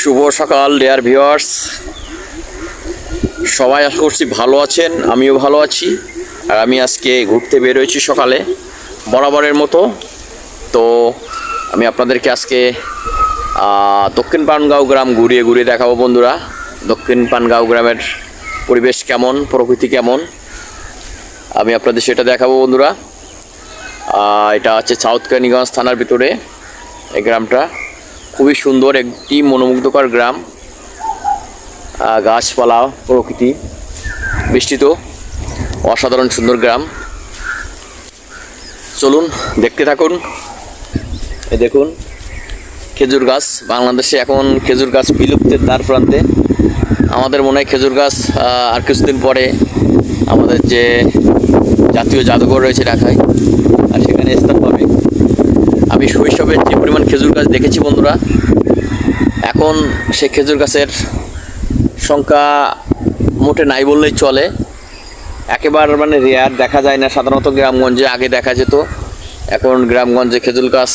শুভ সকাল dear viewers সবাই আশা করছি ভালো আছেন, আমিও ভালো আছি। আর আমি আজকে ঘুরতে বেরোয়েছি সকালে, বরাবরের মতো। তো আমি আপনাদেরকে আজকে দক্ষিণ পানগাঁও গ্রাম ঘুরিয়ে ঘুরিয়ে দেখাবো বন্ধুরা। দক্ষিণ পানগাঁও গ্রামের পরিবেশ কেমন, প্রকৃতি কেমন? আমি আপনাদের সেটা দেখাবো বন্ধুরা। এটা হচ্ছে সাউথ কানিগঞ্জ থানার ভিতরে, এই গ্রামটা। খুবই সুন্দর একটি মনোমুগ্ধকর গ্রাম গাছপালা, প্রকৃতি বিস্তৃত অসাধারণ সুন্দর গ্রাম। চলুন, দেখতে থাকুন। এই দেখুন, খেজুর গাছ। বাংলাদেশে এখন খেজুর গাছ বিলুপ্তের দ্বার প্রান্তে। আমাদের মনে হয় খেজুর গাছ আর কিছুদিন পরে আমাদের যে জাতীয় জাদুঘর রয়েছে ঢাকায়, আর সেখানে স্থান পাবে আমি শৈশবে যে পরিমাণ খেজুর গাছ দেখেছি বন্ধুরা। এখন সে খেজুর গাছের সংখ্যা মোটে নাই বললেই চলে। একেবারে মানে রেয়ার দেখা যায় না, সাধারণত গ্রামগঞ্জে আগে দেখা যেত। এখন গ্রামগঞ্জে খেজুর গাছ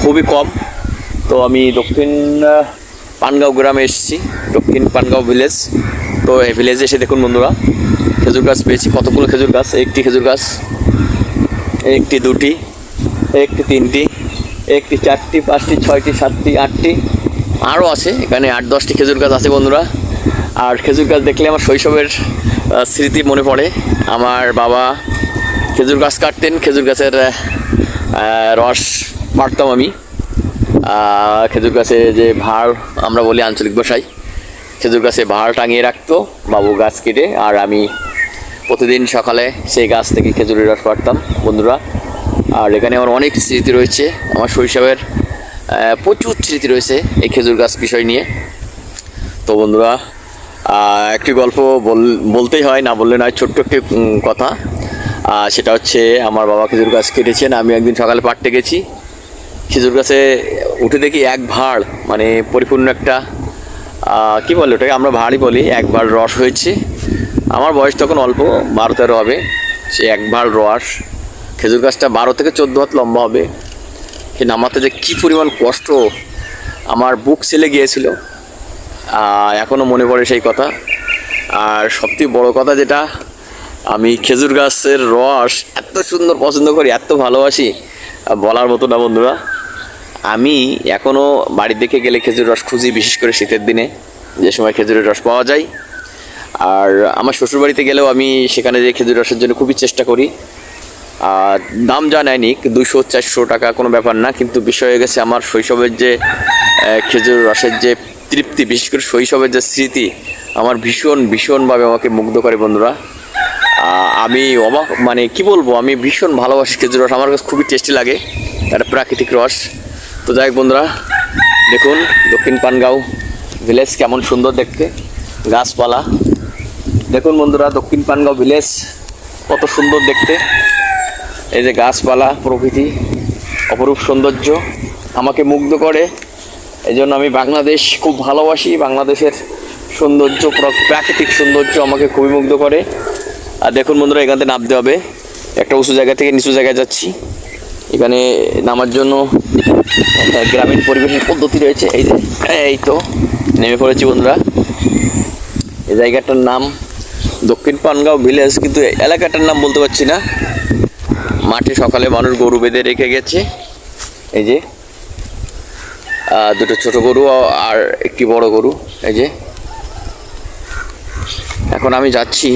খুবই কম। তো আমি দক্ষিণ পানগাঁও গ্রামে এসেছি, দক্ষিণ পানগাঁও ভিলেজ তো এই ভিলেজে এসে দেখুন বন্ধুরা, খেজুর গাছ পেয়েছি। কতগুলো খেজুর গাছ? একটি খেজুর গাছ, একটি দুটি, একটি তিনটি। একটি চারটি, পাঁচটি, ছয়টি, সাতটি, আটটি। আরও আছে, এখানে আট, দশটি খেজুর গাছ আছে বন্ধুরা। আর খেজুর গাছ দেখলে আমার শৈশবের স্মৃতি মনে পড়ে। আমার বাবা খেজুর গাছ কাটতেন, খেজুর গাছের রস পাড়তাম আমি। খেজুর গাছে যে ভাড় আমরা বলি আঞ্চলিক ভাষায়, খেজুর গাছে ভাড় টাঙিয়ে রাখতো, বাবু গাছ কেটে, আর আমি প্রতিদিন সকালে সেই গাছ থেকে খেজুরের রস পাড়তাম, বন্ধুরা। আর এখানে আমার অনেক স্মৃতি রয়েছে। আমার শৈশবের প্রচুর স্মৃতি রয়েছে এই খেজুর গাছ বিষয় নিয়ে। তো বন্ধুরা একটি গল্প বল- বলতেই হয়, না বললে নয়, ছোট্ট একটি কথা। সেটা হচ্ছে আমার বাবা খেজুর গাছ কেটেছেন, আমি একদিন সকালে পাড়তে গেছি। খেজুর গাছে উঠে দেখি এক ভাড় মানে পরিপূর্ণ একটা কি বলে ওটাকে? আমরা ভাড়ই বলি, এক ভাড় রস হয়েছে। আমার বয়স তখন অল্প, বারো তেরো হবে, সে এক ভাড় রস খেজুর গাছটা বারো থেকে চোদ্দ হাত লম্বা হবে। সে নামাতে যে কী পরিমাণ কষ্ট আমার বুক ছেলে গিয়েছিল এখনও মনে পড়ে সেই কথা। আর সবথেকে বড় কথা যেটা, আমি খেজুর গাছের রস এত সুন্দর পছন্দ করি, এত ভালোবাসি বলার মতো না বন্ধুরা। আমি এখনও বাড়ির দিকে গেলে খেজুর রস খুঁজি, বিশেষ করে শীতের দিনে। যে সময় খেজুরের রস পাওয়া যায়। আর আমার শ্বশুরবাড়িতে গেলেও আমি সেখানে যে খেজুর রসের জন্য খুবই চেষ্টা করি। দাম যা নেয়নি দুশো, চারশো টাকা কোনো ব্যাপার না, কিন্তু বিষয় হয়ে গেছে আমার শৈশবের যে খেজুর রসের যে তৃপ্তি, বিশেষ করে শৈশবের যে স্মৃতি, আমার ভীষণ, ভীষণভাবে আমাকে মুগ্ধ করে বন্ধুরা। আমি অবাক মানে কি বলব, আমি ভীষণ ভালোবাসি খেজুর রস, আমার কাছে খুবই টেস্টি লাগে, একটা প্রাকৃতিক রস। তো যাই বন্ধুরা, দেখুন, দক্ষিণ পানগাঁও ভিলেজ কেমন সুন্দর দেখতে, গাছপালা। দেখুন বন্ধুরা, দক্ষিণ পানগাঁও ভিলেজ কত সুন্দর দেখতে। এই যে গাছপালা, প্রকৃতি, অপরূপ সৌন্দর্য আমাকে মুগ্ধ করে। এই জন্য আমি বাংলাদেশ খুব ভালোবাসি। বাংলাদেশের সৌন্দর্য, প্র- প্রাকৃতিক সৌন্দর্য আমাকে খুবই মুগ্ধ করে। আর দেখুন বন্ধুরা, এখান থেকে নামতে হবে। একটা উঁচু জায়গা থেকে নিচু জায়গায় যাচ্ছি। এখানে নামার জন্য গ্রামীণ পরিবেশের পদ্ধতি রয়েছে। এই যে, এই তো, নেমে পড়েছি বন্ধুরা। এই জায়গাটার নাম দক্ষিণ পানগাঁও ভিলেজ, কিন্তু এলাকাটার নাম বলতে পারছি না। মাঠে সকালে মানুষ গরু বেঁধে রেখে গেছে। এই যে দুটো ছোট গরু আর একটি বড় গরু, এই যে। এখন আমি যাচ্ছি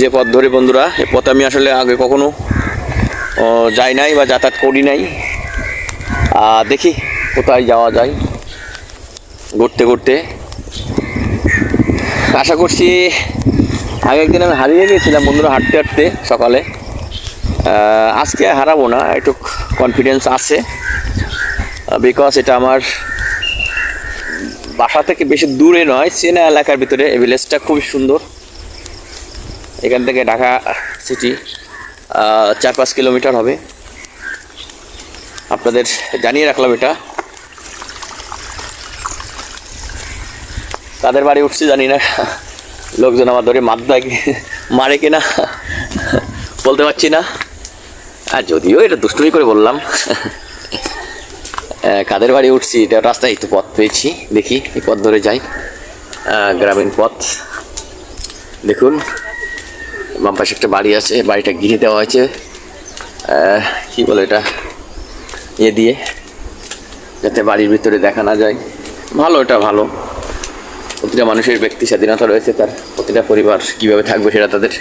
যে পথ ধরে, বন্ধুরা এই পথে আমি আসলে আগে কখনো যাই নাই বা যাতায়াত করি নাই। দেখি কোথায় যাওয়া যায় ঘুরতে ঘুরতে। আশা করছি আগে একদিন আমি হারিয়ে গিয়েছিলাম বন্ধুরা হাঁটতে হাঁটতে সকালে। আজকে হারাবো না, একটু কনফিডেন্স আছে। বিকজ এটা আমার বাসা থেকে বেশি দূরে নয়, চেনা এলাকার ভিতরে। এই ভিলেজটা খুবই সুন্দর। এখান থেকে ঢাকা সিটি চার পাঁচ কিলোমিটার হবে। আপনাদের জানিয়ে রাখলাম এটা। তাদের বাড়ি উঠছি জানি না। লোকজন আমার ধরে মার দেয় মারে কিনা? বলতে পারছি না। আর যদিও এটা দুষ্টুমি করে বললাম কাদের বাড়ি উঠছি, এটা রাস্তায় একটু পথ পেয়েছি, দেখি এই পথ ধরে যাই গ্রামীণ পথ। দেখুন, বাম পাশে একটা বাড়ি আছে, বাড়িটা ঘিরে দেওয়া হয়েছে কি বলে এটা ইয়ে দিয়ে, যাতে বাড়ির ভিতরে দেখা না যায়। ভালো, এটা ভালো। প্রতিটা মানুষের ব্যক্তি স্বাধীনতা রয়েছে, তার প্রতিটা পরিবার কীভাবে থাকবে সেটা তাদের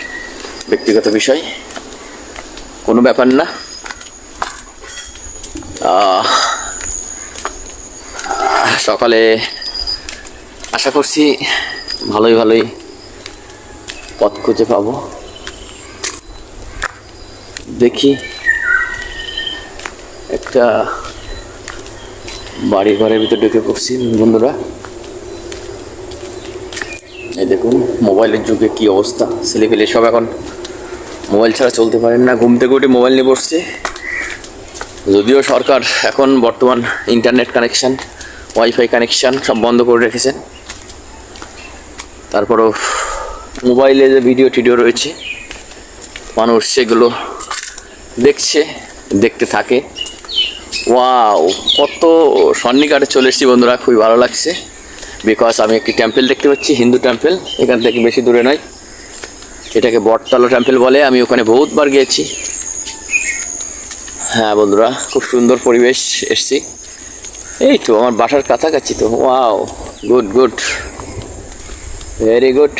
ব্যক্তিগত বিষয়। কোনো ব্যাপার না। সকালে আশা করছি ভালোই ভালোই পথ খুঁজে পাবো। দেখি একটা বাড়ি ঘরের ভিতর ঢুকে পড়ছি বন্ধুরা। এই দেখুন, মোবাইলের যুগে কি অবস্থা ছেলে পেলে সব এখন মোবাইল ছাড়া চলতে পারেন না। ঘুম থেকে উঠে মোবাইল নিয়ে বসছে। যদিও সরকার এখন বর্তমান ইন্টারনেট কানেকশান ওয়াইফাই কানেকশান সব বন্ধ করে রেখেছেন তারপরও মোবাইলে যে ভিডিও টিডিও রয়েছে, মানুষ সেগুলো দেখছে, দেখতে থাকে। ওয়াও কত সন্নিকাটে চলে এসেছি বন্ধুরা, খুবই ভালো লাগছে। বিকজ আমি একটি টেম্পেল দেখতে পাচ্ছি, হিন্দু টেম্পেল এখান থেকে বেশি দূরে নয়। এটাকে বটতলা টেম্পল বলে, আমি ওখানে বহুতবার গিয়েছি। হ্যাঁ বন্ধুরা, খুব সুন্দর পরিবেশ এসছি। এই তো, আমার বাসার কাছাকাছি তো। Wow good good very good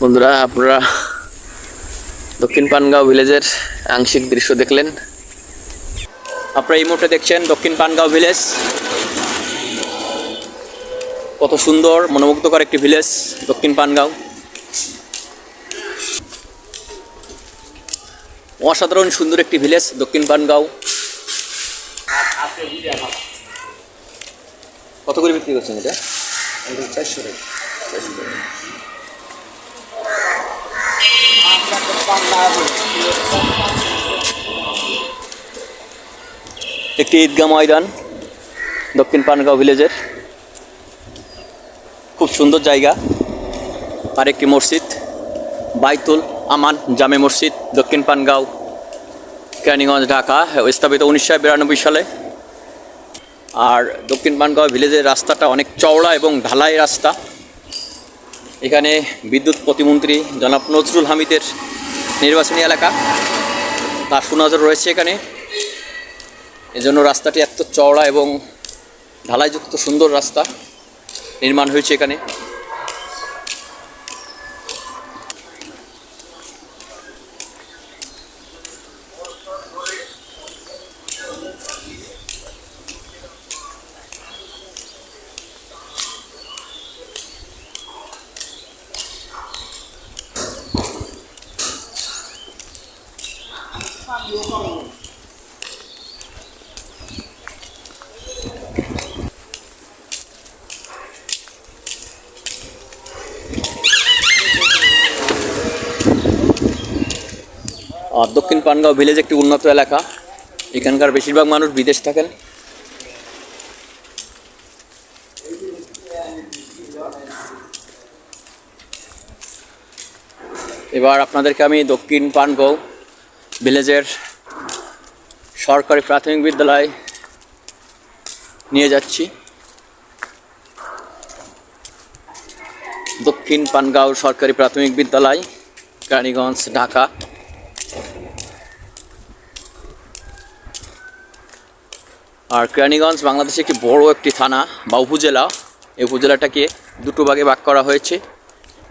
বন্ধুরা, আপনারা দক্ষিণ পানগাঁও ভিলেজের আংশিক দৃশ্য দেখলেন। আপনারা এই মুহূর্তে দেখছেন দক্ষিণ পানগাঁও ভিলেজ। কত সুন্দর, মনোমুগ্ধকর একটি ভিলেজ দক্ষিণ পানগাঁও। অসাধারণ সুন্দর একটি ভিলেজ দক্ষিণ পানগাঁও। কত করে বিক্রি করছেন এটা? একটি ঈদগাহ ময়দান দক্ষিণ পানগাঁও ভিলেজের। খুব সুন্দর জায়গা। আর একটি মসজিদ, বাইতুল আমান জামে মসজিদ, দক্ষিণ পানগাঁও ক্যানিগঞ্জ ঢাকা, স্থাপিত উনিশশো বিরানব্বই সালে। আর দক্ষিণ পানগাঁও ভিলেজের রাস্তাটা অনেক চওড়া এবং ঢালাই রাস্তা। এখানে বিদ্যুৎ প্রতিমন্ত্রী জনাব নজরুল হামিদের নির্বাচনী এলাকা। তার সুনজর রয়েছে এখানে। এজন্য রাস্তাটি এত চওড়া এবং ঢালাইযুক্ত সুন্দর রাস্তা। নির্মাণ হয়েছে এখানে। দক্ষিণ পানগাঁও ভিলেজ একটি উন্নত এলাকা। এখানকার বেশিরভাগ মানুষ বিদেশ থাকেন। এবার আপনাদেরকে আমি দক্ষিণ পানগাঁও ভিলেজের সরকারি প্রাথমিক বিদ্যালয় নিয়ে যাচ্ছি। দক্ষিণ পানগাঁও সরকারি প্রাথমিক বিদ্যালয় কেরানীগঞ্জ ঢাকা। আর কেরানীগঞ্জ বাংলাদেশে একটি বড় একটি থানা বা উপজেলা। এই উপজেলাটাকে দুটো ভাগে ভাগ করা হয়েছে।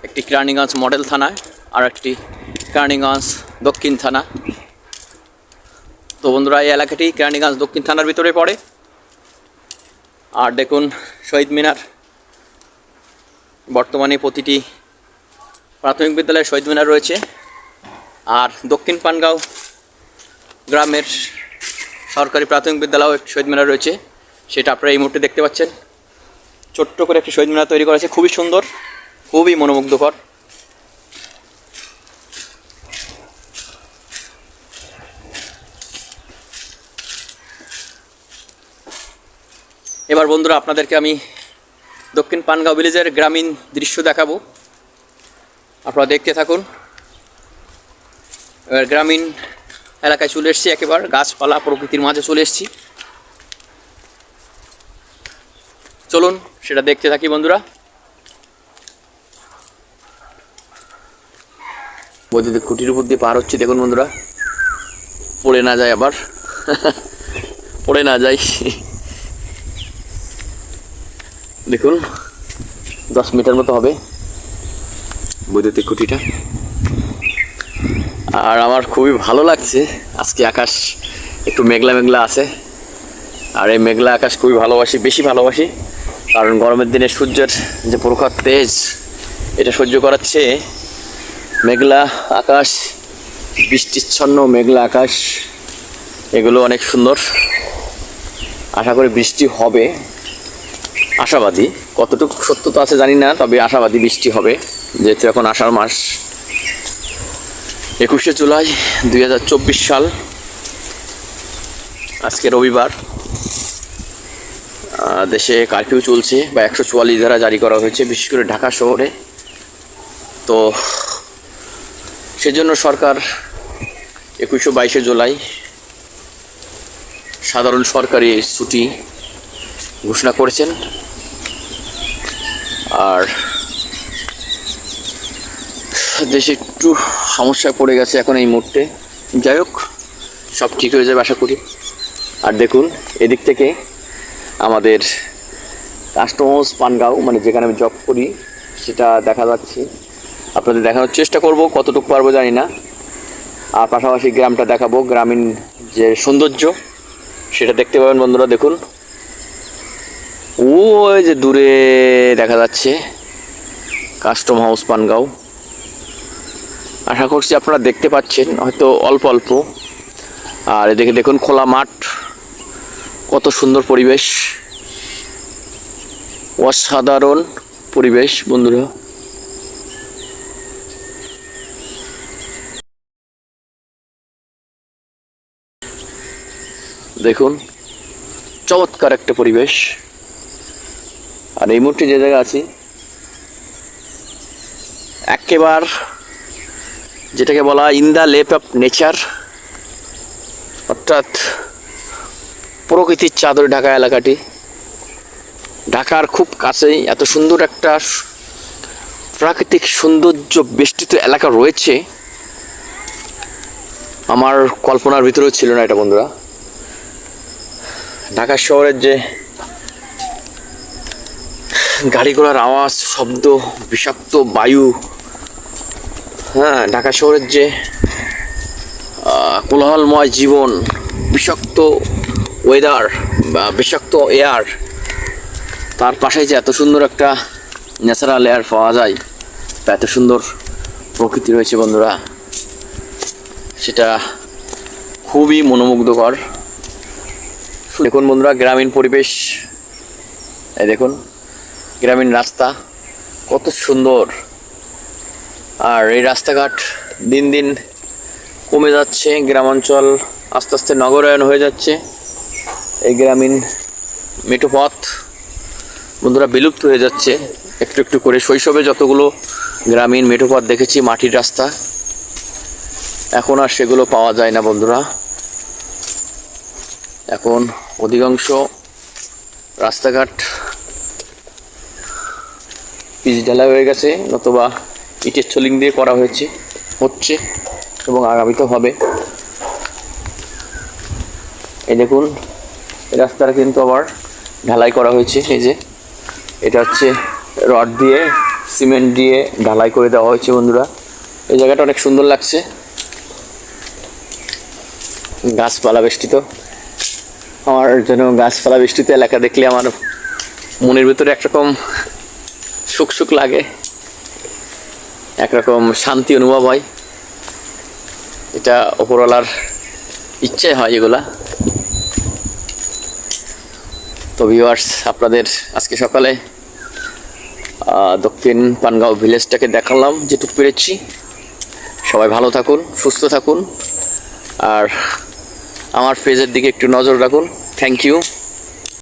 একটি কেরানীগঞ্জ মডেল থানা আর একটি কেরানীগঞ্জ দক্ষিণ থানা। তো বন্ধুরা, এই এলাকাটি কেরানীগঞ্জ দক্ষিণ থানার ভিতরে পড়ে। আর দেখুন, শহীদ মিনার। বর্তমানে প্রতিটি প্রাথমিক বিদ্যালয়ে শহীদ মিনার রয়েছে। আর দক্ষিণ পানগাঁও গ্রামের সরকারি প্রাথমিক বিদ্যালয় শহীদ মিনার রয়েছে। সেটা আপনারা এই মুহূর্তে দেখতে পাচ্ছেন। ছোট্ট করে একটি শহীদ মিনার তৈরি করা হয়েছে। খুবই সুন্দর, খুবই মনোমুগ্ধকর। এবার বন্ধুরা, আপনাদেরকে আমি দক্ষিণ পানগাঁও ভিলেজের গ্রামীণ দৃশ্য দেখাবো। আপনারা দেখতে থাকুন। এবার গ্রামীণ এলাকায় চলে এসেছি একেবারে, গাছপালা, প্রকৃতির মাঝে চলে এসেছি। চলুন, সেটা দেখতে থাকি বন্ধুরা। বৈদ্যুতিক খুঁটির উপর দিয়ে পার হচ্ছে, দেখুন বন্ধুরা। পড়ে না যায় আবার। পড়ে না যায়। দেখুন, দশ মিটার মতো হবে বৈদ্যুতিক খুঁটিটা। আর আমার খুবই ভালো লাগছে। আজকে আকাশ একটু মেঘলা মেঘলা আছে। আর এই মেঘলা আকাশ খুবই ভালোবাসি, বেশি ভালোবাসি। কারণ গরমের দিনে সূর্যের যে প্রখর তেজ, এটা সহ্য করাচ্ছে মেঘলা আকাশ, বৃষ্টিচ্ছন্ন মেঘলা আকাশ, এগুলো অনেক সুন্দর। আশা করি বৃষ্টি হবে। আশাবাদী। কতটুকু সত্যতা আছে জানি না, তবে আশাবাদী বৃষ্টি হবে। যেহেতু এখন আষাঢ় মাস। একুশে জুলাই দুই হাজার চব্বিশ সাল। আজকে রবিবার। দেশে কারফিউ চলছে বা একশো চুয়াল্লিশ ধারা জারি করা হয়েছে, বিশেষ করে ঢাকা শহরে। তো সেজন্য সরকার একুশে বাইশে জুলাই সাধারণ সরকারি ছুটি ঘোষণা করেছেন। আর দেশে একটু সমস্যায় পড়ে গেছে এখন এই মুহূর্তে। যাই হোক, সব ঠিক হয়ে যাবে আশা করি। আর দেখুন, এদিক থেকে আমাদের কাস্টমার্স পানগাঁও মানে যেখানে আমি জব করি, সেটা দেখা যাচ্ছে। আপনাদের দেখানোর চেষ্টা করব, কতটুকু পারব জানি না। আর পাশাপাশি গ্রামটা দেখাবো, গ্রামীণ যে সৌন্দর্য, সেটা দেখতে পাবেন বন্ধুরা, দেখুন। ওই যে দূরে দেখা যাচ্ছে কাস্টম হাউস পানগাঁও। আশা করছি আপনারা দেখতে পাচ্ছেন, হয়তো অল্প অল্প। আর এদিকে দেখুন খোলা মাঠ, কত সুন্দর পরিবেশ। অসাধারণ পরিবেশ, বন্ধুরা। দেখুন, চমৎকার একটা পরিবেশ। আর এই মুহূর্তে যে জায়গা আছি, একেবার যেটাকে বলা in the lap of nature, অর্থাৎ প্রকৃতির চাদরে ঢাকা এলাকাটি। ঢাকার খুব কাছেই এত সুন্দর একটা প্রাকৃতিক সৌন্দর্য বেষ্টিত এলাকা রয়েছে। আমার কল্পনার ভিতরেও ছিল না এটা, বন্ধুরা। ঢাকা শহরের যে গাড়ি ঘোড়ার আওয়াজ, শব্দ, বিষাক্ত বায়ু হ্যাঁ ঢাকা শহরের যে কোলাহলময় জীবন, বিষাক্ত ওয়েদার বা বিষাক্ত এয়ার তার পাশে যে এত সুন্দর একটা ন্যাচারাল এয়ার পাওয়া যায় বা এত সুন্দর প্রকৃতি রয়েছে বন্ধুরা, সেটা খুবই মনোমুগ্ধকর। দেখুন বন্ধুরা, গ্রামীণ পরিবেশ, এই দেখুন, গ্রামীণ রাস্তা, কত সুন্দর। আর এই রাস্তাঘাট দিন দিন কমে যাচ্ছে, গ্রামাঞ্চল আস্তে আস্তে নগরায়ন হয়ে যাচ্ছে। এই গ্রামীণ মেঠোপথ বন্ধুরা বিলুপ্ত হয়ে যাচ্ছে। একটু একটু করে শৈশবে যতগুলো গ্রামীণ মেঠোপথ দেখেছি, মাটির রাস্তা, এখন আর সেগুলো পাওয়া যায় না বন্ধুরা। এখন অধিকাংশ রাস্তাঘাট পিচ ঢালা হয়ে গেছে, নতুবা ইটের ছলিং দিয়ে করা হয়েছে, হচ্ছে এবং আগামীতে হবে। এই দেখুন রাস্তাটা কিন্তু আবার ঢালাই করা হয়েছে, এই যে। এটা হচ্ছে রড দিয়ে, সিমেন্ট দিয়ে ঢালাই করে দেওয়া হয়েছে বন্ধুরা। এই জায়গাটা অনেক সুন্দর লাগছে। গাছপালা বেষ্টিত। আমার যেন গাছপালা বেষ্টিত এলাকা দেখলে আমার মনের ভিতরে একরকম সুখ সুখ লাগে। একরকম শান্তি অনুভব হয়। এটা ওপরওয়ালার ইচ্ছাই হয় এগুলা। তো ভিউয়ার্স আপনাদের আজকে সকালে দক্ষিণ পানগাঁও ভিলেজটাকে দেখালাম, যেটুকু পেরেছি। সবাই ভালো থাকুন, সুস্থ থাকুন। আর আমার পেজের দিকে একটু নজর রাখুন। Thank you